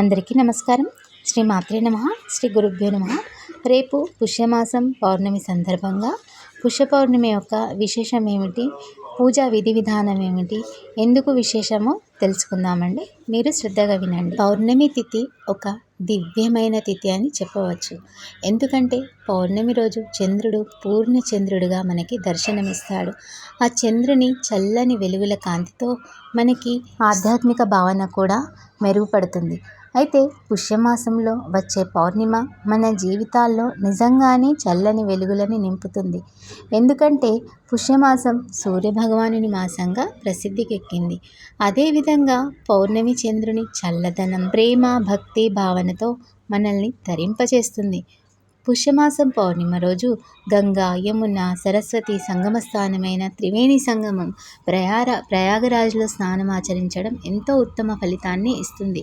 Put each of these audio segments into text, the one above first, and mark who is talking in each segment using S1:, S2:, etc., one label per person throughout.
S1: అందరికీ నమస్కారం. శ్రీ మాత్రే నమ శ్రీ గురుభ్యో నమ. రేపు పుష్యమాసం పౌర్ణమి సందర్భంగా పుష్య పౌర్ణమి యొక్క విశేషం ఏమిటి పూజా విధి విధానం ఏమిటి ఎందుకు విశేషమో తెలుసుకుందామండి. మీరు శ్రద్ధగా వినండి. పౌర్ణమి తిథి ఒక దివ్యమైన తిథి అని చెప్పవచ్చు. ఎందుకంటే పౌర్ణమి రోజు చంద్రుడు పూర్ణ చంద్రుడుగా మనకి దర్శనమిస్తాడు. ఆ చంద్రుని చల్లని వెలుగుల కాంతితో మనకి ఆధ్యాత్మిక భావన కూడా మెరుగుపడుతుంది. అయితే పుష్యమాసంలో వచ్చే పౌర్ణిమ మన జీవితాల్లో నిజంగానే చల్లని వెలుగులని నింపుతుంది. ఎందుకంటే పుష్యమాసం సూర్యభగవానుని మాసంగా ప్రసిద్ధికెక్కింది. అదేవిధంగా పౌర్ణమి చంద్రుని చల్లదనం ప్రేమ భక్తి భావనతో మనల్ని తరింపచేస్తుంది పుష్యమాసం పౌర్ణిమ రోజు గంగా యమున సరస్వతి సంగమ స్థానమైన త్రివేణి సంగమం ప్రయార ప్రయాగరాజులో స్నానం ఆచరించడం ఎంతో ఉత్తమ ఫలితాన్ని ఇస్తుంది.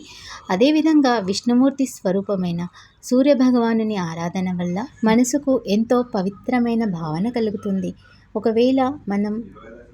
S1: అదేవిధంగా విష్ణుమూర్తి స్వరూపమైన సూర్యభగవానుని ఆరాధన వల్ల మనసుకు ఎంతో పవిత్రమైన భావన కలుగుతుంది. ఒకవేళ మనం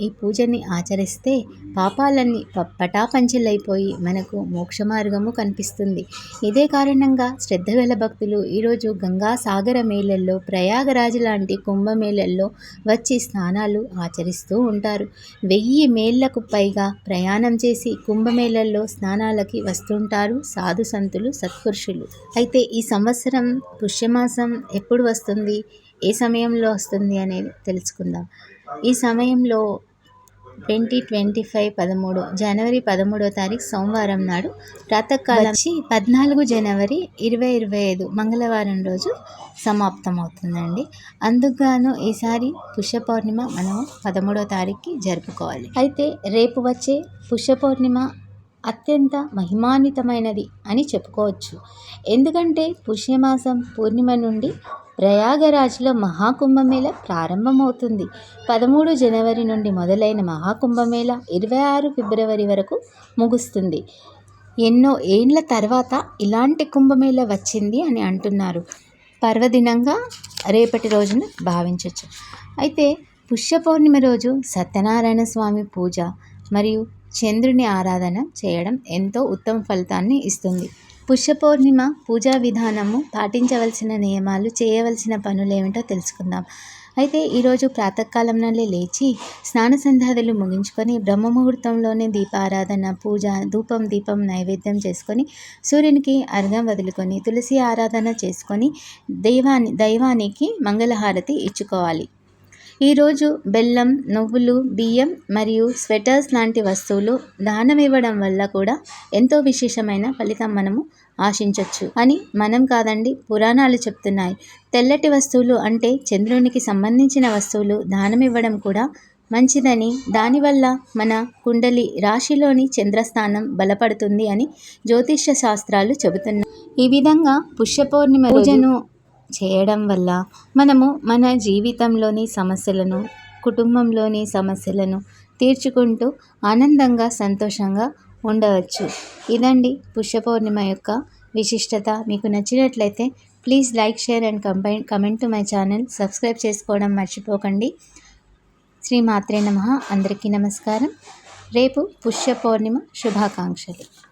S1: ఈ పూజని ఆచరిస్తే పాపాలన్నీ పటాపంచలైపోయి మనకు మోక్ష మార్గము కనిపిస్తుంది. ఇదే కారణంగా శ్రద్ధ గల భక్తులు ఈరోజు గంగా సాగర మేళల్లో ప్రయాగరాజు లాంటి కుంభమేళల్లో వచ్చి స్నానాలు ఆచరిస్తూ ఉంటారు. వెయ్యి మేళ్ళకు పైగా ప్రయాణం చేసి కుంభమేళల్లో స్నానాలకి వస్తుంటారు సాధు సంతులు సత్పురుషులు. అయితే ఈ సంవత్సరం పుష్యమాసం ఎప్పుడు వస్తుంది? ఏ సమయంలో వస్తుంది అనేది తెలుసుకుందాం. ఈ సమయంలో ట్వంటీ ట్వంటీ ఫైవ్ పదమూడు జనవరి పదమూడో తారీఖు సోమవారం నాడు ప్రాతకాలం పద్నాలుగు జనవరి ఇరవై ఇరవై ఐదు మంగళవారం రోజు సమాప్తమవుతుందండి. అందుకుగాను ఈసారి పుష్య పౌర్ణిమ మనం పదమూడో తారీఖుకి జరుపుకోవాలి. అయితే రేపు వచ్చే పుష్య పౌర్ణిమ అత్యంత మహిమాన్వితమైనది అని చెప్పుకోవచ్చు. ఎందుకంటే పుష్యమాసం పూర్ణిమ నుండి ప్రయాగరాజ్లో మహాకుంభమేళ ప్రారంభమవుతుంది. పదమూడు జనవరి నుండి మొదలైన మహాకుంభమేళ ఇరవై ఆరు ఫిబ్రవరి వరకు ముగుస్తుంది. ఎన్నో ఏండ్ల తర్వాత ఇలాంటి కుంభమేళ వచ్చింది అని అంటున్నారు. పర్వదినంగా రేపటి రోజున భావించవచ్చు అయితే పుష్య పౌర్ణిమ రోజు సత్యనారాయణ స్వామి పూజ మరియు చంద్రుని ఆరాధన చేయడం ఎంతో ఉత్తమ ఫలితాన్ని ఇస్తుంది. పుష్య పౌర్ణిమ పూజా విధానము పాటించవలసిన నియమాలు చేయవలసిన పనులు ఏమిటో తెలుసుకుందాం. అయితే ఈరోజు ప్రాతకాలంలోనే లేచి స్నాన సంధ్యాదులు ముగించుకొని బ్రహ్మముహూర్తంలోనే దీపారాధన పూజ ధూపం దీపం నైవేద్యం చేసుకొని సూర్యునికి అర్ఘం వదులుకొని తులసి ఆరాధన చేసుకొని దైవాన్ని దైవానికి మంగళహారతి ఇచ్చుకోవాలి. ఈరోజు బెల్లం నువ్వులు బియ్యం మరియు స్వెటర్స్ లాంటి వస్తువులు దానం ఇవ్వడం వల్ల కూడా ఎంతో విశేషమైన ఫలితం మనము ఆశించవచ్చు అని మనం కాదండి పురాణాలు చెప్తున్నాయి. తెల్లటి వస్తువులు అంటే చంద్రునికి సంబంధించిన వస్తువులు దానం ఇవ్వడం కూడా మంచిదని. దానివల్ల మన కుండలి రాశిలోని చంద్రస్థానం బలపడుతుంది అని జ్యోతిష్య శాస్త్రాలు చెబుతున్నాయి. ఈ విధంగా పుష్య పౌర్ణిమ పూజను చేయడం వల్ల మనము మన జీవితంలోని సమస్యలను కుటుంబంలోని సమస్యలను తీర్చుకుంటూ ఆనందంగా సంతోషంగా ఉండవచ్చు. ఇదండి పుష్య పౌర్ణిమ యొక్క విశిష్టత. మీకు నచ్చినట్లయితే please like share and కంపై comment to my channel. Subscribe చేసుకోవడం మర్చిపోకండి. శ్రీ మాత్రే నమ. అందరికీ నమస్కారం. రేపు పుష్య పౌర్ణిమ శుభాకాంక్షలు.